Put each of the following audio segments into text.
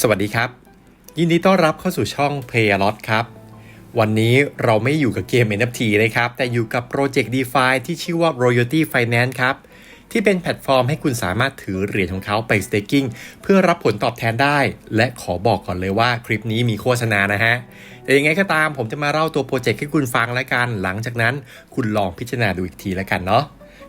สวัสดีครับ ยินดีต้อนรับเข้าสู่ช่อง Play a lot ครับ วันนี้เราไม่อยู่กับเกม NFT นะครับ แต่อยู่กับโปรเจกต์ DeFi ที่ชื่อว่า Royalty Finance ครับ ที่เป็นแพลตฟอร์มให้คุณสามารถถือเหรียญของเขาไป staking เพื่อรับผลตอบแทนได้ และขอบอกก่อนเลยว่าคลิปนี้มีโฆษณานะฮะ แต่ยังไงก็ตามผมจะมาเล่าตัวโปรเจกต์ให้คุณฟังแล้วกัน หลังจากนั้นคุณลองพิจารณาดูอีกทีแล้วกันเนาะ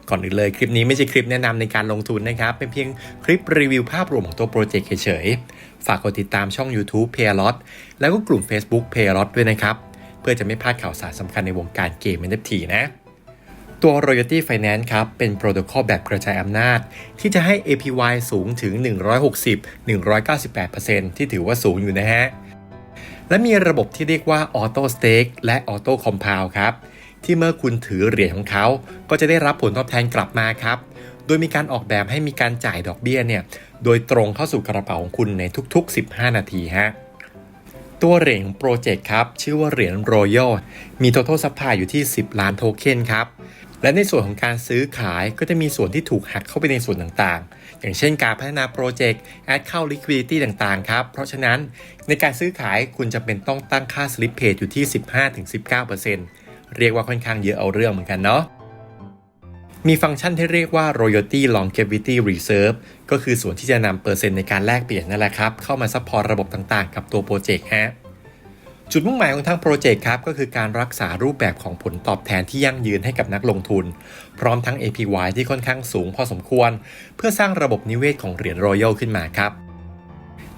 ก่อนอื่นเลยคลิปนี้ไม่ใช่คลิปแนะนำในการลงทุนนะครับ เป็นเพียงคลิปรีวิวภาพรวมของตัวโปรเจกต์เฉยๆ ฝากกดติดตามช่อง YouTube p a y l o t แล้วก็กลุ่ม Facebook p a y l o t ด้วยนะครับ เพื่อจะไม่พลาดข่าวสารสำคัญในวงการเกม NFT นะ ตัว Royalty Finance ครับ เป็นโปรโตคอลแบบกระจายอำนาจ ที่จะให้ APY สูงถึง 160-198%ที่ถือว่าสูงอยู่นะฮะและมีระบบที่เรียกว่า Auto Stake และ Auto Compound ครับ ที่เมื่อคุณถือเหรียญของเขา ก็จะได้รับผลตอบแทนกลับมาครับ โดยมีการออกแบบให้มีการจ่ายดอกเบี้ยเนี่ย โดยตรงเข้าสู่กระเป๋าของคุณในทุก ๆ 15 นาทีฮะ ตัวเหรียญของโปรเจกต์ครับ ชื่อว่าเหรียญ Royal มี total supply อยู่ที่ 10 ล้านโทเค็นครับและในส่วนของการซื้อขายก็จะมีส่วนที่ถูกหักเข้าไปในส่วนต่างๆ อย่างเช่นการพัฒนาโปรเจกต์ add เข้า liquidity ต่างๆ ครับ เพราะฉะนั้นในการซื้อขายคุณจะเป็นต้องตั้งค่า slippage อยู่ที่ 15-19% เรียกว่าค่อนข้างเยอะเอาเรื่องเหมือนกันเนาะมีฟังก์ชันที่เรียกว่า royalty longevity reserve ก็คือส่วนที่จะนำเปอร์เซ็นต์ในการแลกเปลี่ยนนั่นแหละครับ เข้ามาซัพพอร์ตระบบต่างๆ กับตัวโปรเจกต์ฮะจุดมุ่งหมายของทางโปรเจกต์ครับ ก็คือการรักษารูปแบบของผลตอบแทนที่ยั่งยืนให้กับนักลงทุน พร้อมทั้ง APY ที่ค่อนข้างสูงพอสมควร เพื่อสร้างระบบนิเวศของเหรียญ Royal ขึ้นมาครับ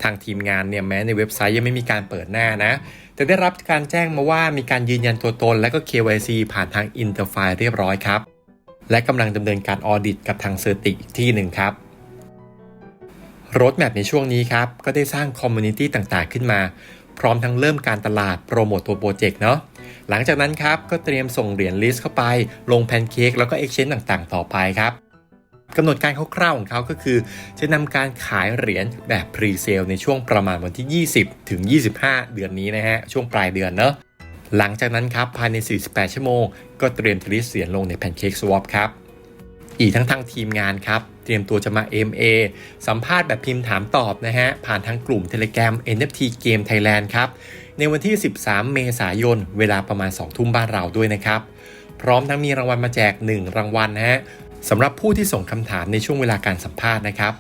ทางทีมงานเนี่ยแม้ในเว็บไซต์ยังไม่มีการเปิดหน้านะ แต่ได้รับการแจ้งมาว่ามีการยืนยันตัวตน และก็ KYC ผ่านทางอินเตอร์ไฟเรียบร้อยครับ และกำลังดำเนินการออดิตกับทางเซอร์ติอีกที่หนึ่งครับรถแมพในช่วงนี้ครับ ก็ได้สร้างคอมมูนิตี้ต่างๆขึ้นมา พร้อมทั้งเริ่มการตลาดโปรโมตตัวโปรเจกต์เนาะหลังจากนั้นครับ ก็เตรียมส่งเหรียญลิสต์เข้าไป ลงแพนเค้กแล้วก็เอ็กชแนนต่างๆ ต่อไปครับ กำหนดการคร่าวๆของเขาก็คือ จะนำการขายเหรียญแบบพรีเซลในช่วงประมาณวันที่ 20 ถึง 25 เดือนนี้นะฮะ ช่วงปลายเดือนเนาะหลังจากนั้นครับ ภายใน 48 ชั่วโมง ก็เตรียมจะลิสต์เหรียญลงในแพนเค้กสวอปครับ อีกทั้งทางทีมงานครับ เตรียมตัวจะมา MA สัมภาษณ์แบบพิมพ์ถามตอบนะฮะ ผ่านทางกลุ่ม Telegram NFT Game Thailand ครับ ในวันที่ 13 เมษายน เวลาประมาณ 2 ทุ่มบ้านเราด้วยนะครับ พร้อมทั้งมีรางวัลมาแจก 1 รางวัลนะฮะ สำหรับผู้ที่ส่งคำถามในช่วงเวลาการสัมภาษณ์นะครับ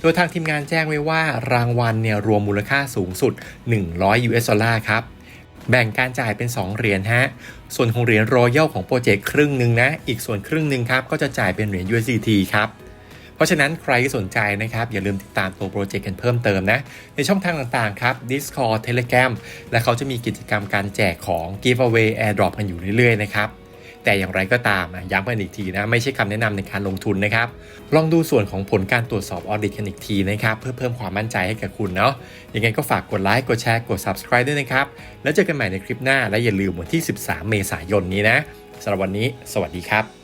โดยทางทีมงานแจ้งไว้ว่ารางวัลเนี่ยรวมมูลค่าสูงสุด 100 US ดอลลาร์ครับ แบ่งการจ่ายเป็น 2 เหรียญฮะ ส่วนของเหรียญรอยัลของโปรเจกต์ครึ่งหนึ่งนะ อีกส่วนครึ่งหนึ่งครับก็จะจ่ายเป็นเหรียญ USDT ครับ เพราะฉะนั้นใครที่สนใจนะครับ อย่าลืมติดตามตัวโปรเจกต์กันเพิ่มเติมนะ ในช่องทางต่างๆครับ Discord Telegram และเขาจะมีกิจกรรมการแจกของ Giveaway Airdrop กันอยู่เรื่อยๆนะครับ แต่อย่างไรก็ตามอะย้ำกันอีกทีนะไม่ใช่คำแนะนำในการลงทุนนะครับ ลองดูส่วนของผลการตรวจสอบออดิตกันอีกทีนะครับ เพื่อเพิ่มความมั่นใจให้กับคุณเนาะยังไงก็ฝากกดไลค์กดแชร์กด subscribe ด้วยนะครับ แล้วเจอกันใหม่ในคลิปหน้าและอย่าลืมวันที่ 13 เมษายนนี้นะสำหรับวันนี้ สวัสดีครับ